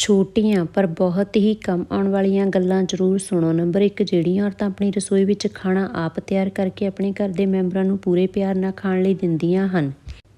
ਛੋਟੀਆਂ, ਪਰ ਬਹੁਤ ਹੀ ਕੰਮ ਆਉਣ ਵਾਲੀਆਂ ਗੱਲਾਂ ਜ਼ਰੂਰ ਸੁਣੋ। ਨੰਬਰ 1 ਜਿਹੜੀਆਂ ਔਰਤਾਂ ਆਪਣੀ ਰਸੋਈ ਵਿੱਚ ਖਾਣਾ ਆਪ ਤਿਆਰ ਕਰਕੇ ਆਪਣੇ ਘਰ ਦੇ ਮੈਂਬਰਾਂ ਨੂੰ ਪੂਰੇ ਪਿਆਰ ਨਾਲ ਖਾਣ ਲਈ ਦਿੰਦੀਆਂ ਹਨ,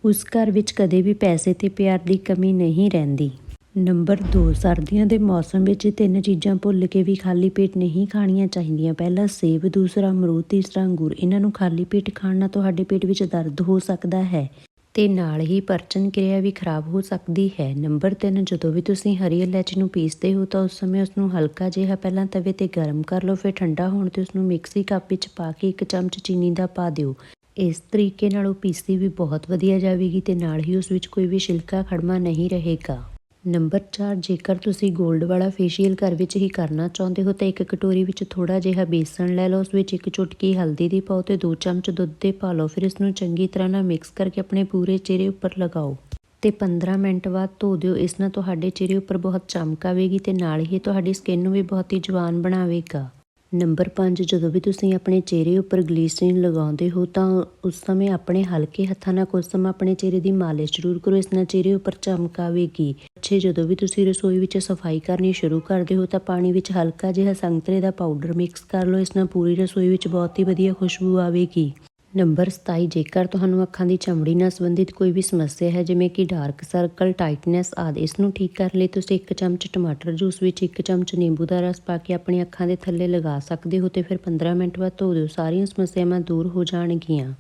ਉਸ ਘਰ ਵਿੱਚ ਕਦੇ ਵੀ ਪੈਸੇ ਤੇ ਪਿਆਰ ਦੀ ਕਮੀ ਨਹੀਂ ਰਹਿੰਦੀ। ਨੰਬਰ 2 ਸਰਦੀਆਂ ਦੇ ਮੌਸਮ ਵਿੱਚ ਤਿੰਨ ਚੀਜ਼ਾਂ ਭੁੱਲ ਕੇ ਵੀ ਖਾਲੀ ਪੇਟ ਨਹੀਂ ਖਾਣੀਆਂ ਚਾਹੀਦੀਆਂ। ਪਹਿਲਾ, ਸੇਬ, ਦੂਸਰਾ, ਅਮਰੂਦ, ਤੀਸਰਾ, ਅੰਗੂਰ। ਇਹਨਾਂ ਨੂੰ ਖਾਲੀ ਪੇਟ ਖਾਣ ਨਾਲ ਤੁਹਾਡੇ ਪੇਟ ਵਿੱਚ ਦਰਦ ਹੋ ਸਕਦਾ ਹੈ। ਤੇ ਨਾਲ ਹੀ ਪਰਚਨ ਕਿਰਿਆ ਵੀ ਖਰਾਬ ਹੋ ਸਕਦੀ ਹੈ। ਨੰਬਰ 3 ਜਦੋਂ ਵੀ ਤੁਸੀਂ ਹਰੀ ਇਲਾਇਚੀ ਨੂੰ ਪੀਸਦੇ ਹੋ ਤਾਂ ਉਸ ਸਮੇਂ ਉਸ ਨੂੰ ਹਲਕਾ ਜਿਹਾ ਪਹਿਲਾਂ ਤਵੇ ਤੇ ਗਰਮ ਕਰ ਲਓ, ਫਿਰ ਠੰਡਾ ਹੋਣ ਤੇ ਉਸ ਨੂੰ ਮਿਕਸੀ ਕੱਪ ਵਿੱਚ ਪਾ ਕੇ ਇੱਕ ਚਮਚ ਚੀਨੀ ਦਾ ਪਾ ਦਿਓ। ਇਸ ਤਰੀਕੇ ਨਾਲ ਉਹ ਪੀਸੀ ਵੀ ਬਹੁਤ ਵਧੀਆ ਜਾਵੇਗੀ ਤੇ ਨਾਲ ਹੀ ਉਸ ਵਿੱਚ ਕੋਈ ਵੀ ਛਿਲਕਾ ਖੜਮਾ ਨਹੀਂ ਰਹੇਗਾ। ਨੰਬਰ 4 ਜੇਕਰ ਤੁਸੀਂ 골ਡ ਵਾਲਾ ਫੇਸ਼ੀਅਲ ਘਰ ਵਿੱਚ ਹੀ ਕਰਨਾ ਚਾਹੁੰਦੇ ਹੋ ਤਾਂ ਇੱਕ ਕਟੋਰੀ ਵਿੱਚ ਥੋੜਾ ਜਿਹਾ ਬੇਸਣ ਲੈ ਲਓ, ਉਸ ਵਿੱਚ ਇੱਕ ਚੁਟਕੀ ਹਲਦੀ ਦੀ ਪਾਓ ਤੇ 2 ਚਮਚ ਦੁੱਧ ਦੇ ਪਾ ਲਓ। ਫਿਰ ਇਸ ਨੂੰ ਚੰਗੀ ਤਰ੍ਹਾਂ ਨਾਲ ਮਿਕਸ ਕਰਕੇ ਆਪਣੇ ਪੂਰੇ ਚਿਹਰੇ ਉੱਪਰ ਲਗਾਓ ਤੇ 15 ਮਿੰਟ ਬਾਅਦ ਧੋ ਦਿਓ। ਇਸ ਨਾਲ ਤੁਹਾਡੇ ਚਿਹਰੇ ਉੱਪਰ ਬਹੁਤ ਚਮਕ ਆਵੇਗੀ ਤੇ ਨਾਲ ਹੀ ਤੁਹਾਡੀ ਸਕਿਨ ਨੂੰ ਵੀ ਬਹੁਤ ਹੀ ਜਵਾਨ ਬਣਾਵੇਗਾ। ਨੰਬਰ 5 ਜਦੋਂ ਵੀ ਤੁਸੀਂ ਆਪਣੇ ਚਿਹਰੇ ਉੱਪਰ ਗਲੀਸਰੀਨ ਲਗਾਉਂਦੇ ਹੋ ਤਾਂ ਉਸ ਸਮੇਂ ਆਪਣੇ ਹਲਕੇ ਹੱਥਾਂ ਨਾਲ ਕੁਝ ਸਮਾਂ ਆਪਣੇ ਚਿਹਰੇ ਦੀ ਮਾਲਿਸ਼ ਜ਼ਰੂਰ ਕਰੋ, ਇਸ ਨਾਲ ਚਿਹਰੇ ਉੱਪਰ ਚਮਕ ਆਵੇਗੀ। ਅੱਛੇ ਜਦੋਂ ਵੀ ਤੁਸੀਂ ਰਸੋਈ ਵਿੱਚ ਸਫ਼ਾਈ ਕਰਨੀ ਸ਼ੁਰੂ ਕਰਦੇ ਹੋ ਤਾਂ ਪਾਣੀ ਵਿੱਚ ਹਲਕਾ ਜਿਹਾ ਸੰਤਰੇ ਦਾ ਪਾਊਡਰ ਮਿਕਸ ਕਰ ਲਓ, ਇਸ ਨਾਲ ਪੂਰੀ ਰਸੋਈ ਵਿੱਚ ਬਹੁਤ ਹੀ ਵਧੀਆ ਖੁਸ਼ਬੂ ਆਵੇਗੀ। ਨੰਬਰ 27 ਜੇਕਰ ਤੁਹਾਨੂੰ ਅੱਖਾਂ ਦੀ ਚਮੜੀ ਨਾਲ ਸੰਬੰਧਿਤ ਕੋਈ ਵੀ ਸਮੱਸਿਆ ਹੈ, ਜਿਵੇਂ ਕਿ ਡਾਰਕ ਸਰਕਲ, ਟਾਈਟਨੈਸ ਆਦਿ, ਇਸ ਨੂੰ ਠੀਕ ਕਰਨ ਲਈ ਤੁਸੀਂ ਇੱਕ ਚਮਚ ਟਮਾਟਰ ਜੂਸ ਵਿੱਚ ਇੱਕ ਚਮਚ ਨਿੰਬੂ ਦਾ ਰਸ ਪਾ ਕੇ ਆਪਣੀ ਅੱਖਾਂ ਦੇ ਥੱਲੇ ਲਗਾ ਸਕਦੇ ਹੋ ਤੇ ਫਿਰ 15 ਮਿੰਟ ਬਾਅਦ ਧੋ ਦਿਓ। ਸਾਰੀਆਂ ਸਮੱਸਿਆਵਾਂ ਦੂਰ ਹੋ ਜਾਣਗੀਆਂ।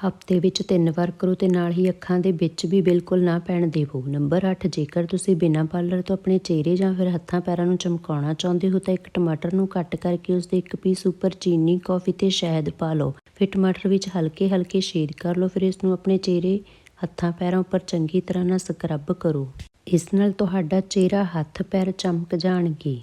ਹਫ਼ਤੇ ਵਿੱਚ ਤਿੰਨ ਵਾਰ ਕਰੋ ਤੇ ਨਾਲ ਹੀ ਅੱਖਾਂ ਦੇ ਵਿੱਚ ਵੀ ਬਿਲਕੁਲ ਨਾ ਪੈਣ ਦੇਵੋ। ਨੰਬਰ 8 ਜੇਕਰ ਤੁਸੀਂ ਬਿਨਾਂ ਪਾਰਲਰ ਤੋਂ ਆਪਣੇ ਚਿਹਰੇ ਜਾਂ ਫਿਰ ਹੱਥਾਂ ਪੈਰਾਂ ਨੂੰ ਚਮਕਾਉਣਾ ਚਾਹੁੰਦੇ ਹੋ ਤਾਂ ਇੱਕ ਟਮਾਟਰ ਨੂੰ ਕੱਟ ਕਰਕੇ ਉਸ ਦੇ ਇੱਕ ਪੀਸ ਉੱਪਰ ਚੀਨੀ ਕੌਫੀ ਤੇ ਸ਼ਹਿਦ ਪਾ ਲਓ। ਫਿਰ ਟਮਾਟਰ ਵਿੱਚ ਹਲਕੇ ਹਲਕੇ ਸ਼ੇਡ ਕਰ ਲਓ, ਫਿਰ ਇਸ ਨੂੰ ਆਪਣੇ ਚਿਹਰੇ, ਹੱਥਾਂ ਪੈਰਾਂ ਉੱਪਰ ਚੰਗੀ ਤਰ੍ਹਾਂ ਨਾਲ ਸਕਰਬ ਕਰੋ। ਇਸ ਨਾਲ ਤੁਹਾਡਾ ਚਿਹਰਾ, ਹੱਥ, ਪੈਰ ਚਮਕ ਜਾਣਗੇ।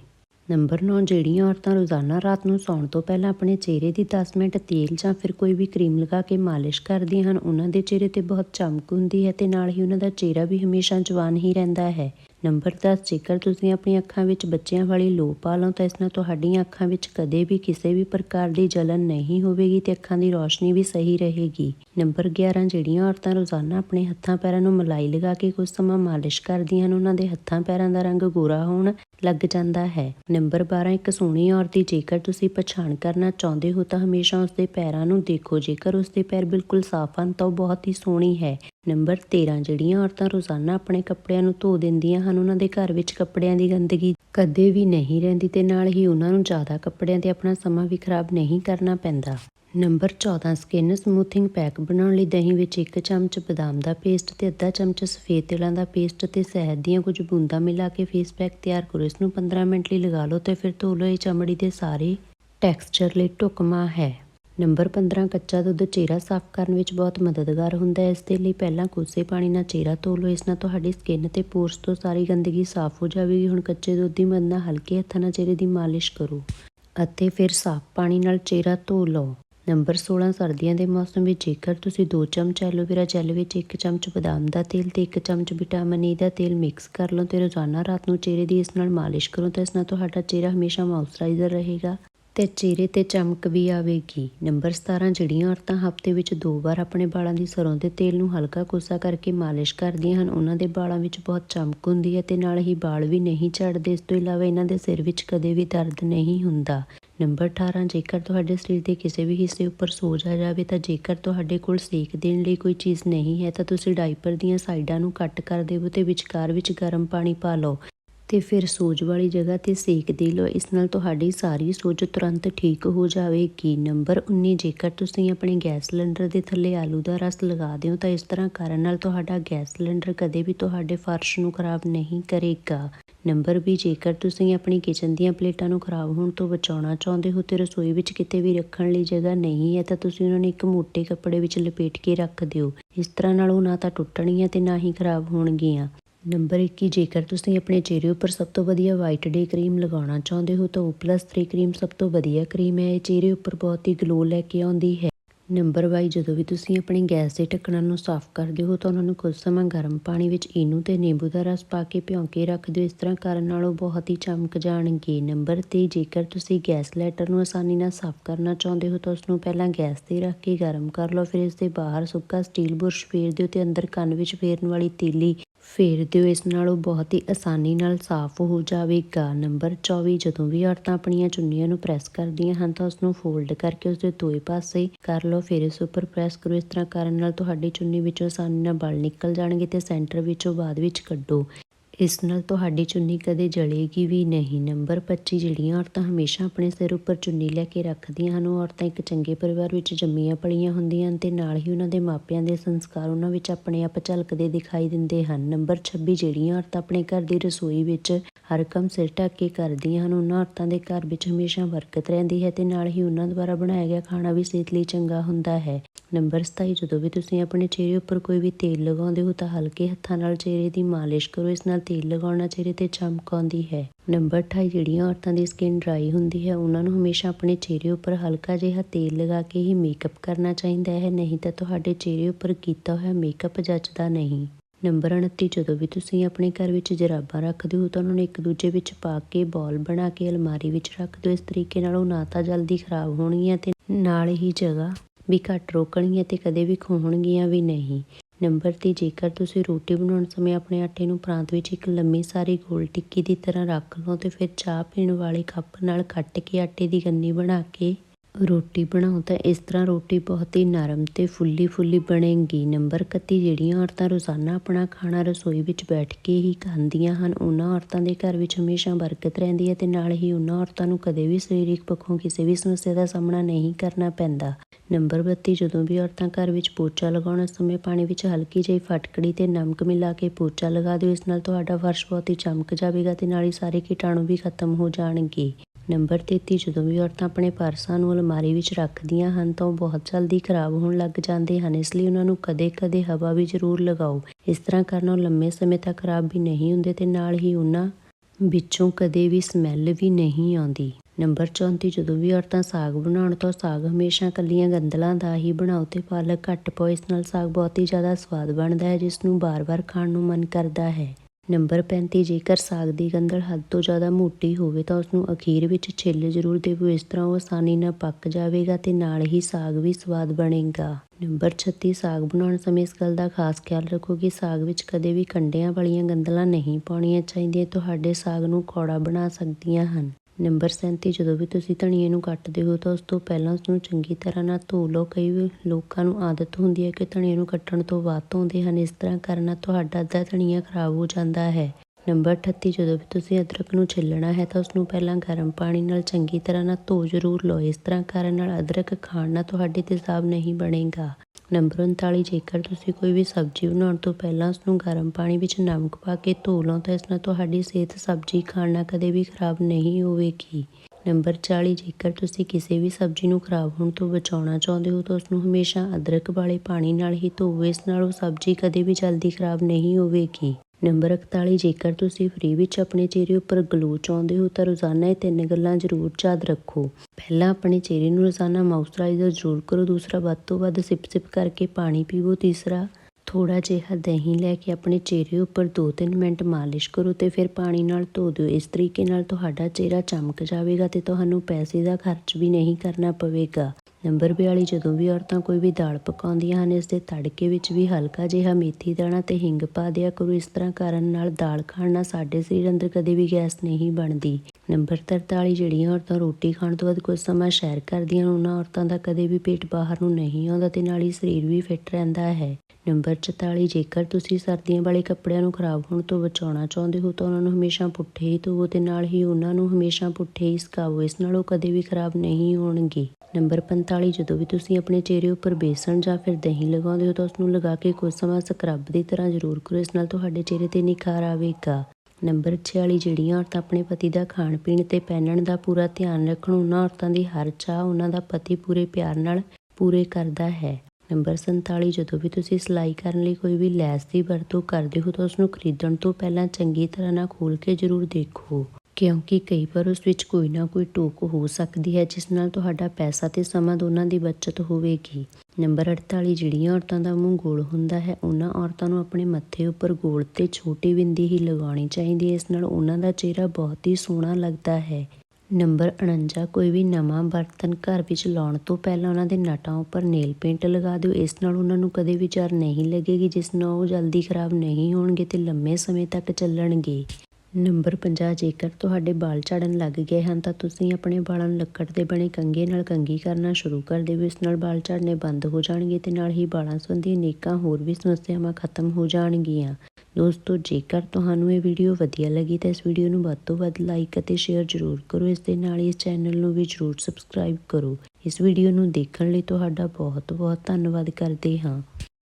ਨੰਬਰ 9 ਜਿਹੜੀਆਂ ਔਰਤਾਂ ਰੋਜ਼ਾਨਾ ਰਾਤ ਨੂੰ ਸੌਣ ਤੋਂ ਪਹਿਲਾਂ ਆਪਣੇ ਚਿਹਰੇ ਦੀ 10 ਮਿੰਟ ਤੇਲ ਜਾਂ ਫਿਰ ਕੋਈ ਵੀ ਕਰੀਮ ਲਗਾ ਕੇ ਮਾਲਿਸ਼ ਕਰਦੀਆਂ ਹਨ, ਉਹਨਾਂ ਦੇ ਚਿਹਰੇ ਤੇ ਬਹੁਤ ਚਮਕ ਹੁੰਦੀ ਹੈ ਤੇ ਨਾਲ ਹੀ ਉਹਨਾਂ ਦਾ ਚਿਹਰਾ ਵੀ ਹਮੇਸ਼ਾ ਜਵਾਨ ਹੀ ਰਹਿੰਦਾ ਹੈ। ਨੰਬਰ 10 ਜੇਕਰ ਤੁਸੀਂ ਆਪਣੀਆਂ ਅੱਖਾਂ ਵਿੱਚ ਬੱਚਿਆਂ ਵਾਲੀ ਲੋ ਪਾ ਲਓ ਤਾਂ ਇਸ ਨਾਲ ਤੁਹਾਡੀਆਂ ਅੱਖਾਂ ਵਿੱਚ ਕਦੇ ਵੀ ਕਿਸੇ ਵੀ ਪ੍ਰਕਾਰ ਦੀ ਜਲਨ ਨਹੀਂ ਹੋਵੇਗੀ ਤੇ ਅੱਖਾਂ ਦੀ ਰੋਸ਼ਨੀ ਵੀ ਸਹੀ ਰਹੇਗੀ। ਨੰਬਰ 11 ਜਿਹੜੀਆਂ ਔਰਤਾਂ ਰੋਜ਼ਾਨਾ ਆਪਣੇ ਹੱਥਾਂ ਪੈਰਾਂ ਨੂੰ ਮਲਾਈ ਲਗਾ ਕੇ ਕੁਝ ਸਮਾਂ ਮਾਲਿਸ਼ ਕਰਦੀਆਂ ਹਨ, ਉਹਨਾਂ ਦੇ ਹੱਥਾਂ ਪੈਰਾਂ ਦਾ ਰੰਗ ਗੋਰਾ ਹੋਣ ਲੱਗ ਜਾਂਦਾ ਹੈ। ਨੰਬਰ 12 ਇੱਕ ਸੋਹਣੀ ਔਰਤ ਦੀ ਜੇਕਰ ਤੁਸੀਂ ਪਛਾਣ ਕਰਨਾ ਚਾਹੁੰਦੇ ਹੋ ਤਾਂ ਹਮੇਸ਼ਾ ਉਸ ਦੇ ਪੈਰਾਂ ਨੂੰ ਦੇਖੋ। ਜੇਕਰ ਉਸ ਦੇ ਪੈਰ ਬਿਲਕੁਲ ਸਾਫ਼ ਹਨ ਤਾਂ ਉਹ ਬਹੁਤ ਹੀ ਸੋਹਣੀ ਹੈ। ਨੰਬਰ 13 ਜਿਹੜੀਆਂ ਔਰਤਾਂ ਰੋਜ਼ਾਨਾ ਆਪਣੇ ਕੱਪੜਿਆਂ ਨੂੰ ਧੋ ਦਿੰਦੀਆਂ ਹਨ, ਉਹਨਾਂ ਦੇ ਘਰ ਵਿੱਚ ਕੱਪੜਿਆਂ ਦੀ ਗੰਦਗੀ ਕਦੇ ਵੀ ਨਹੀਂ ਰਹਿੰਦੀ ਤੇ ਨਾਲ ਹੀ ਉਹਨਾਂ ਨੂੰ ਜ਼ਿਆਦਾ ਕੱਪੜਿਆਂ ਤੇ ਆਪਣਾ ਸਮਾਂ ਵੀ ਖਰਾਬ ਨਹੀਂ ਕਰਨਾ ਪੈਂਦਾ। ਨੰਬਰ 14 ਸਕਿਨ ਸਮੂਥਿੰਗ ਪੈਕ ਬਣਾਉਣ ਲਈ ਦਹੀਂ ਵਿੱਚ 1 ਚਮਚ ਬਦਾਮ ਦਾ ਪੇਸਟ ਤੇ ਅੱਧਾ ਚਮਚ ਸਫੇਦ ਤਿਲਾਂ ਦਾ ਪੇਸਟ ਤੇ ਸ਼ਹਿਦ ਦੀਆਂ ਕੁਝ ਬੂੰਦਾਂ ਮਿਲਾ ਕੇ ਫੇਸ ਪੈਕ ਤਿਆਰ ਕਰੋ। ਇਸ ਨੂੰ 15 ਮਿੰਟ ਲਈ ਲਗਾ ਲਓ ਤੇ ਫਿਰ ਧੋ ਲਓ। ਇਹ ਚਮੜੀ ਦੇ ਸਾਰੇ ਟੈਕਸਚਰ ਲਈ ਢੁਕਮਾ ਹੈ। ਨੰਬਰ 15 ਕੱਚਾ ਦੁੱਧ ਚਿਹਰਾ ਸਾਫ਼ ਕਰਨ ਵਿੱਚ ਬਹੁਤ ਮਦਦਗਾਰ ਹੁੰਦਾ ਹੈ। ਇਸ ਦੇ ਲਈ ਪਹਿਲਾਂ ਕੋਸੇ ਪਾਣੀ ਨਾਲ ਚਿਹਰਾ ਧੋ ਲਓ। ਇਸ ਨਾਲ ਤੁਹਾਡੀ ਸਕਿਨ ਤੇ ਪੋਰਸ ਤੋਂ ਸਾਰੀ ਗੰਦਗੀ ਸਾਫ਼ ਹੋ ਜਾਵੇਗੀ। ਹੁਣ ਕੱਚੇ ਦੁੱਧ ਦੀ ਮਦਦ ਨਾਲ ਹਲਕੇ ਹੱਥਾਂ ਨਾਲ ਚਿਹਰੇ ਦੀ ਮਾਲਿਸ਼ ਕਰੋ ਅਤੇ ਫਿਰ ਸਾਫ਼ ਪਾਣੀ ਨਾਲ ਚਿਹਰਾ ਧੋ ਲਓ। ਨੰਬਰ 16 ਸਰਦੀਆਂ ਦੇ ਮੌਸਮ ਵਿੱਚ ਜੇਕਰ ਤੁਸੀਂ 2 ਚਮਚ ਐਲੋਵੇਰਾ ਜੈਲ ਵਿੱਚ 1 ਚਮਚ ਬਦਾਮ ਦਾ ਤੇਲ ਤੇ 1 ਚਮਚ ਵਿਟਾਮਿਨ ਈ ਦਾ ਤੇਲ ਮਿਕਸ ਕਰ ਲਓ ਤੇ ਰੋਜ਼ਾਨਾ ਰਾਤ ਨੂੰ ਚਿਹਰੇ ਦੀ ਇਸ ਨਾਲ ਮਾਲਿਸ਼ ਕਰੋ ਤਾਂ ਇਸ ਨਾਲ ਤੁਹਾਡਾ ਚਿਹਰਾ ਹਮੇਸ਼ਾ ਮੌਇਸਚਰਾਈਜ਼ਰ ਰਹੇਗਾ। ਤੇ ਚਿਹਰੇ ਤੇ ਚਮਕ ਵੀ ਆਵੇਗੀ। ਨੰਬਰ 17 ਜਿਹੜੀਆਂ ਔਰਤਾਂ ਹਫ਼ਤੇ ਵਿੱਚ ਦੋ ਵਾਰ ਆਪਣੇ ਵਾਲਾਂ ਦੀ ਸਰੋਂ ਦੇ ਤੇਲ ਨੂੰ ਹਲਕਾ ਕੋਸਾ ਕਰਕੇ ਮਾਲਿਸ਼ ਕਰਦੀਆਂ ਹਨ, ਉਹਨਾਂ ਦੇ ਵਾਲਾਂ ਵਿੱਚ ਬਹੁਤ ਚਮਕ ਹੁੰਦੀ ਹੈ ਤੇ ਨਾਲ ਹੀ ਵਾਲ ਵੀ ਨਹੀਂ ਝੜਦੇ। ਇਸ ਤੋਂ ਇਲਾਵਾ ਇਹਨਾਂ ਦੇ ਸਿਰ ਵਿੱਚ ਕਦੇ ਵੀ ਦਰਦ ਨਹੀਂ ਹੁੰਦਾ। ਨੰਬਰ 18 ਜੇਕਰ ਤੁਹਾਡੇ ਸਰੀਰ ਦੇ ਕਿਸੇ ਵੀ ਹਿੱਸੇ ਉੱਪਰ ਸੋਜ ਆ ਜਾਵੇ ਤਾਂ ਜੇਕਰ ਤੁਹਾਡੇ ਕੋਲ ਸੇਕ ਦੇਣ ਲਈ ਕੋਈ ਚੀਜ਼ ਨਹੀਂ ਹੈ ਤਾਂ ਤੁਸੀਂ ਡਾਈਪਰ ਦੀਆਂ ਸਾਈਡਾਂ ਨੂੰ ਕੱਟ ਕਰ ਦੇਵੋ ਤੇ ਵਿਚਕਾਰ ਵਿੱਚ ਗਰਮ ਪਾਣੀ ਪਾ ਲਓ। ਤੇ ਫਿਰ ਸੋਜ ਵਾਲੀ ਜਗ੍ਹਾ ਤੇ ਸੇਕ ਦੇ ਲਓ। ਇਸ ਨਾਲ ਤੁਹਾਡੀ ਸਾਰੀ ਸੋਜ ਤੁਰੰਤ ਠੀਕ ਹੋ ਜਾਵੇਗੀ। ਨੰਬਰ 19 ਜੇਕਰ ਤੁਸੀਂ ਆਪਣੇ ਗੈਸ ਸਿਲੰਡਰ ਦੇ ਥੱਲੇ ਆਲੂ ਦਾ ਰਸ ਲਗਾ ਦਿਓ, ਤਾਂ ਇਸ ਤਰ੍ਹਾਂ ਕਰਨ ਨਾਲ ਤੁਹਾਡਾ ਗੈਸ ਸਿਲੰਡਰ ਕਦੇ ਵੀ ਤੁਹਾਡੇ ਫਰਸ਼ ਨੂੰ ਖਰਾਬ ਨਹੀਂ ਕਰੇਗਾ। ਨੰਬਰ 20 ਜੇਕਰ ਤੁਸੀਂ ਆਪਣੀ ਕਿਚਨ ਦੀਆਂ ਪਲੇਟਾਂ ਨੂੰ ਖਰਾਬ ਹੋਣ ਤੋਂ ਬਚਾਉਣਾ ਚਾਹੁੰਦੇ ਹੋ ਤੇ ਰਸੋਈ ਵਿੱਚ ਕਿਤੇ ਵੀ ਰੱਖਣ ਲਈ ਜਗ੍ਹਾ ਨਹੀਂ ਹੈ, ਤਾਂ ਤੁਸੀਂ ਉਹਨਾਂ ਨੂੰ ਇੱਕ ਮੋਟੇ ਕੱਪੜੇ ਵਿੱਚ ਲਪੇਟ ਕੇ ਰੱਖ ਦਿਓ। ਇਸ ਤਰ੍ਹਾਂ ਨਾਲ ਉਹ ਨਾ ਤਾਂ ਟੁੱਟਣਗੀਆਂ ਤੇ ਨਾ ਹੀ ਖਰਾਬ ਹੋਣਗੀਆਂ। ਨੰਬਰ 21 ਜੇਕਰ ਤੁਸੀਂ ਆਪਣੇ ਚਿਹਰੇ ਉੱਪਰ ਸਭ ਤੋਂ ਵਧੀਆ ਵਾਈਟ ਡੇ ਕਰੀਮ ਲਗਾਉਣਾ ਚਾਹੁੰਦੇ ਹੋ, ਤਾਂ ਪਲੱਸ O+3 ਕਰੀਮ ਸਭ ਤੋਂ ਵਧੀਆ ਕਰੀਮ ਹੈ। ਇਹ ਚਿਹਰੇ ਉੱਪਰ ਬਹੁਤ ਹੀ ਗਲੋ ਲੈ ਕੇ ਆਉਂਦੀ ਹੈ। ਨੰਬਰ 22 ਜਦੋਂ ਵੀ ਤੁਸੀਂ ਆਪਣੇ ਗੈਸ ਦੇ ਢੱਕਣਾਂ ਨੂੰ ਸਾਫ਼ ਕਰਦੇ ਹੋ, ਤਾਂ ਉਹਨਾਂ ਨੂੰ ਕੁਝ ਸਮਾਂ ਗਰਮ ਪਾਣੀ ਵਿੱਚ ਈਨੋ ਤੇ ਨਿੰਬੂ ਦਾ ਰਸ ਪਾ ਕੇ ਭਿਉਂ ਕੇ ਰੱਖ ਦਿਓ। ਇਸ ਤਰ੍ਹਾਂ ਕਰਨ ਨਾਲ ਉਹ ਬਹੁਤ ਹੀ ਚਮਕ ਜਾਣਗੇ। ਨੰਬਰ 3 ਜੇਕਰ ਤੁਸੀਂ ਗੈਸ ਲਾਈਟਰ ਨੂੰ ਆਸਾਨੀ ਨਾਲ ਸਾਫ਼ ਕਰਨਾ ਚਾਹੁੰਦੇ ਹੋ, ਤਾਂ ਉਸ ਨੂੰ ਪਹਿਲਾਂ ਗੈਸ ਤੇ ਰੱਖ ਕੇ ਗਰਮ ਕਰ ਲਓ। ਫਿਰ ਇਸ ਦੇ ਬਾਹਰ ਸੁੱਕਾ ਸਟੀਲ ਬੁਰਸ਼ ਫੇਰ ਦਿਓ ਤੇ ਅੰਦਰ ਕੰਨ ਵਿੱਚ ਫੇਰਨ ਵਾਲੀ ਤੀਲੀ ਫੇਰ ਦਿਓ ਇਸ ਨਾਲ ਉਹ ਬਹੁਤ ਹੀ ਆਸਾਨੀ ਨਾਲ ਸਾਫ਼ ਹੋ ਜਾਵੇਗਾ। ਨੰਬਰ 24 ਜਦੋਂ ਵੀ ਔਰਤਾਂ ਆਪਣੀਆਂ ਚੁੰਨੀਆਂ ਨੂੰ ਪ੍ਰੈਸ ਕਰਦੀਆਂ ਹਨ ਤਾਂ ਉਸ ਨੂੰ ਫੋਲਡ ਕਰਕੇ ਉਸ ਦੇ ਦੋਵੇਂ ਪਾਸੇ ਕਰ ਲਓ। ਫਿਰ ਇਸ ਉੱਪਰ ਪ੍ਰੈਸ ਕਰੋ। ਇਸ ਤਰ੍ਹਾਂ ਕਰਨ ਨਾਲ ਤੁਹਾਡੀ ਚੁੰਨੀ ਵਿੱਚੋਂ ਆਸਾਨੀ ਨਾਲ ਬਲ ਨਿਕਲ ਜਾਣਗੇ ਤੇ ਸੈਂਟਰ ਵਿੱਚੋਂ ਬਾਅਦ ਵਿੱਚ ਕੱਢੋ। ਇਸ ਨਾਲ ਤੁਹਾਡੀ ਚੁੰਨੀ ਕਦੇ ਜਲੇਗੀ ਵੀ ਨਹੀਂ। ਨੰਬਰ 25 ਜਿਹੜੀਆਂ ਔਰਤਾਂ ਹਮੇਸ਼ਾ ਆਪਣੇ ਸਿਰ ਉੱਪਰ ਚੁੰਨੀ ਲੈ ਕੇ ਰੱਖਦੀਆਂ ਹਨ, ਉਹ ਔਰਤਾਂ ਇੱਕ ਚੰਗੇ ਪਰਿਵਾਰ ਵਿੱਚ ਜੰਮੀਆਂ ਪਲੀਆਂ ਹੁੰਦੀਆਂ ਹਨ ਤੇ ਨਾਲ ਹੀ ਉਹਨਾਂ ਦੇ ਮਾਪਿਆਂ ਦੇ ਸੰਸਕਾਰ ਉਹਨਾਂ ਵਿੱਚ ਆਪਣੇ ਆਪ ਝਲਕਦੇ ਦਿਖਾਈ ਦਿੰਦੇ ਹਨ। ਨੰਬਰ 26 ਜਿਹੜੀਆਂ ਔਰਤਾਂ ਆਪਣੇ ਘਰ ਦੀ ਰਸੋਈ ਵਿੱਚ ਹਰ ਕੰਮ ਸਿਰ ਢੱਕ ਕੇ ਕਰਦੀਆਂ ਹਨ, ਉਹਨਾਂ ਔਰਤਾਂ ਦੇ ਘਰ ਵਿੱਚ ਹਮੇਸ਼ਾ ਬਰਕਤ ਰਹਿੰਦੀ ਹੈ ਤੇ ਨਾਲ ਹੀ ਉਹਨਾਂ ਦੁਆਰਾ ਬਣਾਇਆ ਗਿਆ ਖਾਣਾ ਵੀ ਸਿਹਤ ਲਈ ਚੰਗਾ ਹੁੰਦਾ ਹੈ। ਨੰਬਰ 27 ਜਦੋਂ ਵੀ ਤੁਸੀਂ ਆਪਣੇ ਚਿਹਰੇ ਉੱਪਰ ਕੋਈ ਵੀ ਤੇਲ ਲਗਾਉਂਦੇ ਹੋ ਤਾਂ ਹਲਕੇ ਹੱਥਾਂ ਨਾਲ ਚਿਹਰੇ ਦੀ ਮਾਲਿਸ਼ ਕਰੋ। ਇਸ ਨਾਲ ਤੇਲ ਲਗਾਉਣਾ ਚਿਹਰੇ ਤੇ ਚਮਕ ਆਉਂਦੀ ਹੈ। ਨੰਬਰ 28 ਜਿਹੜੀਆਂ ਔਰਤਾਂ ਦੀ ਸਕਿਨ ਡਰਾਈ ਹੁੰਦੀ ਹੈ, ਉਹਨਾਂ ਨੂੰ ਹਮੇਸ਼ਾ ਆਪਣੇ ਚਿਹਰੇ ਉੱਪਰ ਹਲਕਾ ਜਿਹਾ ਤੇਲ ਲਗਾ ਕੇ ਹੀ ਮੇਕਅਪ ਕਰਨਾ ਚਾਹੀਦਾ ਹੈ, ਨਹੀਂ ਤਾਂ ਤੁਹਾਡੇ ਚਿਹਰੇ ਉੱਪਰ ਕੀਤਾ ਹੋਇਆ ਮੇਕਅਪ ਜੱਚਦਾ ਨਹੀਂ। ਨੰਬਰ 29 ਜਦੋਂ ਵੀ ਤੁਸੀਂ ਆਪਣੇ ਘਰ ਵਿੱਚ ਜਰਾਬਾਂ ਰੱਖਦੇ ਹੋ ਤਾਂ ਉਹਨਾਂ ਨੂੰ ਇੱਕ ਦੂਜੇ ਵਿੱਚ ਪਾ ਕੇ ਬਾਲ ਬਣਾ ਕੇ ਅਲਮਾਰੀ ਵਿੱਚ ਰੱਖ ਦਿਓ। ਇਸ ਤਰੀਕੇ ਨਾਲ ਉਹ ਨਾ ਤਾਂ ਜਲਦੀ ਖਰਾਬ ਹੋਣਗੀਆਂ ਤੇ ਨਾਲ ਹੀ ਜਗ੍ਹਾ ਵੀ ਘੱਟ ਰੋਕਣਗੀਆਂ ਤੇ ਕਦੇ ਵੀ ਖੋਹਣਗੀਆਂ ਵੀ ਨਹੀਂ। ਨੰਬਰ 3 ਜੇਕਰ ਤੁਸੀਂ ਰੋਟੀ ਬਣਾਉਣ ਸਮੇਂ ਆਪਣੇ ਆਟੇ ਨੂੰ ਪ੍ਰਾਂਤ ਵਿੱਚ ਇੱਕ ਲੰਮੀ ਸਾਰੀ ਗੋਲ ਟਿੱਕੀ ਦੀ ਤਰ੍ਹਾਂ ਰੱਖ ਲਓ ਤੇ ਫਿਰ ਚਾਹ ਪੀਣ ਵਾਲੇ ਕੱਪ ਨਾਲ ਕੱਟ ਕੇ ਆਟੇ ਦੀ ਗੰਨੀ ਬਣਾ ਕੇ ਰੋਟੀ ਬਣਾਉ ਤਾਂ ਇਸ ਤਰ੍ਹਾਂ ਰੋਟੀ ਬਹੁਤ ਹੀ ਨਰਮ ਤੇ ਫੁੱਲੀ ਫੁੱਲੀ ਬਣੇਗੀ। ਨੰਬਰ 31 ਜਿਹੜੀਆਂ ਔਰਤਾਂ ਰੋਜ਼ਾਨਾ ਆਪਣਾ ਖਾਣਾ ਰਸੋਈ ਵਿੱਚ ਬੈਠ ਕੇ ਹੀ ਖਾਂਦੀਆਂ ਹਨ, ਉਹਨਾਂ ਔਰਤਾਂ ਦੇ ਘਰ ਵਿੱਚ ਹਮੇਸ਼ਾ ਬਰਕਤ ਰਹਿੰਦੀ ਹੈ ਤੇ ਨਾਲ ਹੀ ਉਹਨਾਂ ਔਰਤਾਂ ਨੂੰ ਕਦੇ ਵੀ ਸਰੀਰਕ ਪੱਖੋਂ ਕਿਸੇ ਵੀ ਸਮੱਸਿਆ ਦਾ ਸਾਹਮਣਾ ਨਹੀਂ ਕਰਨਾ ਪੈਂਦਾ। ਨੰਬਰ 32 ਜਦੋਂ ਵੀ ਔਰਤਾਂ ਘਰ ਵਿੱਚ ਪੋਚਾ ਲਗਾਉਣ ਸਮੇਂ ਪਾਣੀ ਵਿੱਚ ਹਲਕੀ ਜਿਹੀ ਫਟਕੜੀ ਤੇ ਨਮਕ ਮਿਲਾ ਕੇ ਪੋਚਾ ਲਗਾ ਦਿਓ, ਇਸ ਨਾਲ ਤੁਹਾਡਾ ਫਰਸ਼ ਬਹੁਤ ਹੀ ਚਮਕ ਜਾਵੇਗਾ ਤੇ ਨਾਲ ਹੀ ਸਾਰੇ ਕੀਟਾਣੂ ਵੀ ਖਤਮ ਹੋ ਜਾਣਗੇ। ਨੰਬਰ 33 ਜਦੋਂ ਵੀ ਔਰਤਾਂ ਆਪਣੇ ਪਰਸਾਂ ਨੂੰ ਅਲਮਾਰੀ ਵਿੱਚ ਰੱਖਦੀਆਂ ਹਨ ਤਾਂ ਉਹ ਬਹੁਤ ਜਲਦੀ ਖਰਾਬ ਹੋਣ ਲੱਗ ਜਾਂਦੇ ਹਨ, ਇਸ ਲਈ ਉਹਨਾਂ ਨੂੰ ਕਦੇ-ਕਦੇ ਹਵਾ ਵੀ ਜ਼ਰੂਰ ਲਗਾਓ। ਇਸ ਤਰ੍ਹਾਂ ਕਰਨ ਉਹ ਲੰਮੇ ਸਮੇਂ ਤੱਕ ਖਰਾਬ ਵੀ ਨਹੀਂ ਹੁੰਦੇ ਤੇ ਨਾਲ ਹੀ ਉਹਨਾਂ ਵਿੱਚੋਂ ਕਦੇ ਵੀ ਸਮੈਲ ਵੀ ਨਹੀਂ ਆਉਂਦੀ। ਨੰਬਰ 34 ਜਦੋਂ ਵੀ ਔਰਤਾਂ ਸਾਗ ਬਣਾਉਣ ਤੋਂ ਸਾਗ ਹਮੇਸ਼ਾ ਕੱਲੀਆਂ ਗੰਦਲਾਂ ਦਾ ਹੀ ਬਣਾਓ ਤੇ ਪਾਲਕ ਘੱਟ ਪਾਓ, ਇਸ ਨਾਲ ਸਾਗ ਬਹੁਤ ਹੀ ਜ਼ਿਆਦਾ ਸਵਾਦ ਬਣਦਾ ਹੈ, ਜਿਸ ਨੂੰ ਬਾਰ-ਬਾਰ ਖਾਣ ਨੂੰ ਮਨ ਕਰਦਾ ਹੈ। ਨੰਬਰ 35 ਜੇਕਰ ਸਾਗ ਦੀ ਗੰਦਲ ਹੱਦ ਤੋਂ ਜ਼ਿਆਦਾ ਮੋਟੀ ਹੋਵੇ ਤਾਂ ਉਸ ਨੂੰ ਅਖੀਰ ਵਿੱਚ ਛਿੱਲ ਜ਼ਰੂਰ ਦੇਵੋ। ਇਸ ਤਰ੍ਹਾਂ ਉਹ ਆਸਾਨੀ ਨਾਲ ਪੱਕ ਜਾਵੇਗਾ ਤੇ ਨਾਲ ਹੀ ਸਾਗ ਵੀ ਸਵਾਦ ਬਣੇਗਾ। ਨੰਬਰ 36 ਸਾਗ ਬਣਾਉਣ ਸਮੇਂ ਇਸ ਗੱਲ ਦਾ ਖਾਸ ਖਿਆਲ ਰੱਖੋ ਕਿ ਸਾਗ ਵਿੱਚ ਕਦੇ ਵੀ ਕੰਡਿਆਂ ਵਾਲੀਆਂ ਗੰਦਲਾਂ ਨਹੀਂ ਪਾਉਣੀਆਂ ਚਾਹੀਦੀਆਂ। ਤੁਹਾਡੇ ਸਾਗ ਨੂੰ ਕੌੜਾ ਬਣਾ ਸਕਦੀਆਂ ਹਨ। ਨੰਬਰ 37 ਜਦੋਂ ਵੀ ਤੁਸੀਂ ਧਨੀਏ ਨੂੰ ਕੱਟਦੇ ਹੋ ਤਾਂ ਉਸ ਤੋਂ ਪਹਿਲਾਂ ਉਸ ਨੂੰ ਚੰਗੀ ਤਰ੍ਹਾਂ ਨਾਲ ਧੋ ਲਓ। ਕਈ ਲੋਕਾਂ ਨੂੰ ਆਦਤ ਹੁੰਦੀ ਹੈ ਕਿ ਧਨੀਏ ਨੂੰ ਕੱਟਣ ਤੋਂ ਬਾਅਦ ਧੋਂਦੇ ਹਨ। ਇਸ ਤਰ੍ਹਾਂ ਕਰਨਾ ਤੁਹਾਡਾ ਅੱਧਾ ਧਨੀਆ ਖਰਾਬ ਹੋ ਜਾਂਦਾ ਹੈ। ਨੰਬਰ 38 ਜਦੋਂ ਵੀ ਤੁਸੀਂ ਅਦਰਕ ਨੂੰ ਛਿੱਲਣਾ ਹੈ ਤਾਂ ਉਸ ਨੂੰ ਪਹਿਲਾਂ ਗਰਮ ਪਾਣੀ ਨਾਲ ਚੰਗੀ ਤਰ੍ਹਾਂ ਨਾਲ ਧੋ ਜ਼ਰੂਰ ਲਓ। ਇਸ ਤਰ੍ਹਾਂ ਕਰਨ ਨਾਲ ਅਦਰਕ ਖਾਣ ਨਾਲ ਤੁਹਾਡੇ ਤੇਜ਼ਾਬ ਨਹੀਂ ਬਣੇਗਾ। ਨੰਬਰ 39 ਜੇਕਰ ਤੁਸੀਂ ਕੋਈ ਵੀ ਸਬਜ਼ੀ ਬਣਾਉਣ ਤੋਂ ਪਹਿਲਾਂ ਉਸ ਨੂੰ ਗਰਮ ਪਾਣੀ ਵਿੱਚ ਨਮਕ ਪਾ ਕੇ ਧੋ ਲਓ, ਤਾਂ ਇਸ ਨਾਲ ਤੁਹਾਡੀ ਸਿਹਤ ਸਬਜ਼ੀ ਖਾਣ ਨਾਲ ਕਦੇ ਵੀ ਖਰਾਬ ਨਹੀਂ ਹੋਵੇਗੀ। ਨੰਬਰ 40 ਜੇਕਰ ਤੁਸੀਂ ਕਿਸੇ ਵੀ ਸਬਜ਼ੀ ਨੂੰ ਖਰਾਬ ਹੋਣ ਤੋਂ ਬਚਾਉਣਾ ਚਾਹੁੰਦੇ ਹੋ, ਤਾਂ ਉਸ ਨੂੰ ਹਮੇਸ਼ਾ ਅਦਰਕ ਵਾਲੇ ਪਾਣੀ ਨਾਲ ਹੀ ਧੋਵੋ। ਇਸ ਨਾਲ ਉਹ ਸਬਜ਼ੀ ਕਦੇ ਵੀ ਜਲਦੀ ਖਰਾਬ ਨਹੀਂ ਹੋਵੇਗੀ। ਨੰਬਰ 41 ਜੇਕਰ ਤੁਸੀਂ ਫ੍ਰੀ ਵਿੱਚ ਆਪਣੇ ਚਿਹਰੇ ਉੱਪਰ ਗਲੋ ਚਾਹੁੰਦੇ ਹੋ ਤਾਂ ਰੋਜ਼ਾਨਾ ਇਹ ਤਿੰਨ ਗੱਲਾਂ ਜ਼ਰੂਰ ਯਾਦ ਰੱਖੋ। ਪਹਿਲਾ ਆਪਣੇ ਚਿਹਰੇ ਨੂੰ ਰੋਜ਼ਾਨਾ ਮਾਇਸਚਰਾਈਜ਼ਰ ਜ਼ਰੂਰ ਕਰੋ, ਦੂਸਰਾ ਵੱਧ ਤੋਂ ਵੱਧ ਸਿਪ-ਸਿਪ ਕਰਕੇ ਪਾਣੀ ਪੀਵੋ, ਤੀਸਰਾ ਥੋੜਾ ਜਿਹਾ ਦਹੀਂ ਲੈ ਕੇ ਆਪਣੇ ਚਿਹਰੇ ਉੱਪਰ 2-3 ਮਿੰਟ ਮਾਲਿਸ਼ ਕਰੋ ਤੇ ਫਿਰ ਪਾਣੀ ਨਾਲ ਧੋ ਦਿਓ। ਇਸ ਤਰੀਕੇ ਨਾਲ ਤੁਹਾਡਾ ਚਿਹਰਾ ਚਮਕ ਜਾਵੇਗਾ ਤੇ ਤੁਹਾਨੂੰ ਪੈਸੇ ਦਾ ਖਰਚ ਵੀ ਨਹੀਂ ਕਰਨਾ ਪਵੇਗਾ। ਨੰਬਰ 42 ਜਦੋਂ ਵੀ ਔਰਤਾਂ ਕੋਈ ਵੀ ਦਾਲ ਪਕਾਉਂਦੀਆਂ ਹਨ ਇਸ ਦੇ ਤੜਕੇ ਵਿੱਚ ਵੀ ਹਲਕਾ ਜਿਹਾ ਮੇਥੀ ਦਾਣਾ ਤੇ ਹਿੰਗ ਪਾ ਦਿਆ ਕਰੋ। ਇਸ ਤਰ੍ਹਾਂ ਕਰਨ ਨਾਲ ਦਾਲ ਖਾਣ ਨਾਲ ਸਾਡੇ ਸਰੀਰ ਅੰਦਰ ਕਦੇ ਵੀ ਗੈਸ ਨਹੀਂ ਬਣਦੀ। ਨੰਬਰ 43 ਜਿਹੜੀਆਂ ਔਰਤਾਂ ਰੋਟੀ ਖਾਣ ਤੋਂ ਬਾਅਦ ਕੁਝ ਸਮਾਂ ਸੈਰ ਕਰਦੀਆਂ ਹਨ, ਉਹਨਾਂ ਔਰਤਾਂ ਦਾ ਕਦੇ ਵੀ ਪੇਟ ਬਾਹਰ ਨੂੰ ਨਹੀਂ ਆਉਂਦਾ ਤੇ ਨਾਲ ਹੀ ਸਰੀਰ ਵੀ ਫਿੱਟ ਰਹਿੰਦਾ ਹੈ। ਨੰਬਰ 44 ਜੇਕਰ ਤੁਸੀਂ ਸਰਦੀਆਂ ਵਾਲੇ ਕੱਪੜਿਆਂ ਨੂੰ ਖਰਾਬ ਹੋਣ ਤੋਂ ਬਚਾਉਣਾ ਚਾਹੁੰਦੇ ਹੋ ਤਾਂ ਉਹਨਾਂ ਨੂੰ ਹਮੇਸ਼ਾ ਪੁੱਠੇ ਹੀ ਧੋਵੋ ਤੇ ਨਾਲ ਹੀ ਉਹਨਾਂ ਨੂੰ ਹਮੇਸ਼ਾ ਪੁੱਠੇ ਹੀ ਸੁਕਾਵੋ। ਇਸ ਨਾਲ ਉਹ ਕਦੇ ਵੀ ਖਰਾਬ ਨਹੀਂ ਹੋਣਗੇ। ਨੰਬਰ 45 ਜਦੋਂ ਵੀ ਤੁਸੀਂ ਆਪਣੇ ਚਿਹਰੇ ਉੱਪਰ ਬੇਸਣ ਜਾਂ ਫਿਰ ਦਹੀਂ ਲਗਾਉਂਦੇ ਹੋ ਤਾਂ ਉਸ ਨੂੰ ਲਗਾ ਕੇ ਕੁਝ ਸਮਾਂ ਸਕਰਬ ਦੀ ਤਰ੍ਹਾਂ ਜ਼ਰੂਰ ਕਰੋ, ਇਸ ਨਾਲ ਤੁਹਾਡੇ ਚਿਹਰੇ ਤੇ ਨਿਖਾਰ ਆਵੇਗਾ। ਨੰਬਰ 46 ਜਿਹੜੀਆਂ ਔਰਤਾਂ ਆਪਣੇ ਪਤੀ ਦਾ ਖਾਣ ਪੀਣ ਤੇ ਪਹਿਨਣ ਦਾ ਪੂਰਾ ਧਿਆਨ ਰੱਖਣ, ਉਹਨਾਂ ਔਰਤਾਂ ਦੀ ਹਰ ਚਾਹ ਉਹਨਾਂ ਦਾ ਪਤੀ ਪੂਰੇ ਪਿਆਰ ਨਾਲ ਪੂਰੇ ਕਰਦਾ ਹੈ। ਨੰਬਰ 47 ਜਦੋਂ ਵੀ ਤੁਸੀਂ ਸਿਲਾਈ ਕਰਨ ਲਈ ਕੋਈ ਵੀ ਲੈਸ ਦੀ ਵਰਤੋਂ ਕਰਦੇ ਹੋ ਤਾਂ ਉਸ ਨੂੰ ਖਰੀਦਣ ਤੋਂ ਪਹਿਲਾਂ ਚੰਗੀ ਤਰ੍ਹਾਂ ਨਾਲ ਖੋਲ ਕੇ ਜ਼ਰੂਰ ਦੇਖੋ। ਕਿਉਂਕਿ ਕਈ ਵਾਰ ਉਸ ਵਿੱਚ ਕੋਈ ਨਾ ਕੋਈ ਟੋਕ ਹੋ ਸਕਦੀ ਹੈ, ਜਿਸ ਨਾਲ ਤੁਹਾਡਾ ਪੈਸਾ ਤੇ ਸਮਾਂ ਦੋਨਾਂ ਦੀ ਬਚਤ ਹੋਵੇਗੀ। ਨੰਬਰ 48 ਜਿਹੜੀਆਂ ਔਰਤਾਂ ਦਾ ਮੂੰਹ ਗੋਲ ਹੁੰਦਾ ਹੈ, ਉਹਨਾਂ ਔਰਤਾਂ ਨੂੰ ਆਪਣੇ ਮੱਥੇ ਉੱਪਰ ਗੋਲ ਤੇ ਛੋਟੀ ਬਿੰਦੀ ਹੀ ਲਗਾਉਣੀ ਚਾਹੀਦੀ ਹੈ। ਇਸ ਨਾਲ ਉਹਨਾਂ ਦਾ ਚਿਹਰਾ ਬਹੁਤ ਹੀ ਸੋਹਣਾ ਲੱਗਦਾ ਹੈ। ਨੰਬਰ 49 ਕੋਈ ਵੀ ਨਵਾਂ ਬਰਤਨ ਘਰ ਵਿੱਚ ਲਾਉਣ ਤੋਂ ਪਹਿਲਾਂ ਉਹਨਾਂ ਦੇ ਨਟਾਂ ਉੱਪਰ ਨੇਲ ਪੇਂਟ ਲਗਾ ਦਿਓ। ਇਸ ਨਾਲ ਉਹਨਾਂ ਨੂੰ ਕਦੇ ਵੀ ਜ਼ਰ ਨਹੀਂ ਲੱਗੇਗੀ, ਜਿਸ ਨਾਲ ਉਹ ਜਲਦੀ ਖਰਾਬ ਨਹੀਂ ਹੋਣਗੇ ਤੇ ਲੰਮੇ ਸਮੇਂ ਤੱਕ ਚੱਲਣਗੇ। ਨੰਬਰ 50 ਜੇਕਰ ਤੁਹਾਡੇ ਵਾਲ ਝੜਨ ਲੱਗ ਗਏ ਹਨ ਤਾਂ ਤੁਸੀਂ ਆਪਣੇ ਵਾਲਾਂ ਨੂੰ ਲੱਕੜ ਦੇ ਬਣੇ ਕੰਘੇ ਨਾਲ ਕੰਘੀ ਕਰਨਾ ਸ਼ੁਰੂ ਕਰ ਦਿਓ। ਇਸ ਨਾਲ ਵਾਲ ਝੜਨੇ ਬੰਦ ਹੋ ਜਾਣਗੇ ਤੇ ਨਾਲ ਹੀ ਵਾਲਾਂ ਸੰਬੰਧੀ ਅਨੇਕਾਂ ਹੋਰ ਵੀ ਸਮੱਸਿਆਵਾਂ ਖਤਮ ਹੋ ਜਾਣਗੀਆਂ। ਦੋਸਤੋ, ਜੇਕਰ ਤੁਹਾਨੂੰ ਇਹ ਵੀਡੀਓ ਵਧੀਆ ਲੱਗੀ ਤਾਂ ਇਸ ਵੀਡੀਓ ਨੂੰ ਵੱਧ ਤੋਂ ਵੱਧ ਲਾਈਕ ਅਤੇ ਸ਼ੇਅਰ ਜ਼ਰੂਰ ਕਰੋ। ਇਸ ਦੇ ਨਾਲ ਹੀ ਇਸ ਚੈਨਲ ਨੂੰ ਵੀ ਜ਼ਰੂਰ ਸਬਸਕ੍ਰਾਈਬ ਕਰੋ। ਇਸ ਵੀਡੀਓ ਨੂੰ ਦੇਖਣ ਲਈ ਤੁਹਾਡਾ ਬਹੁਤ ਬਹੁਤ ਧੰਨਵਾਦ ਕਰਦੇ ਹਾਂ।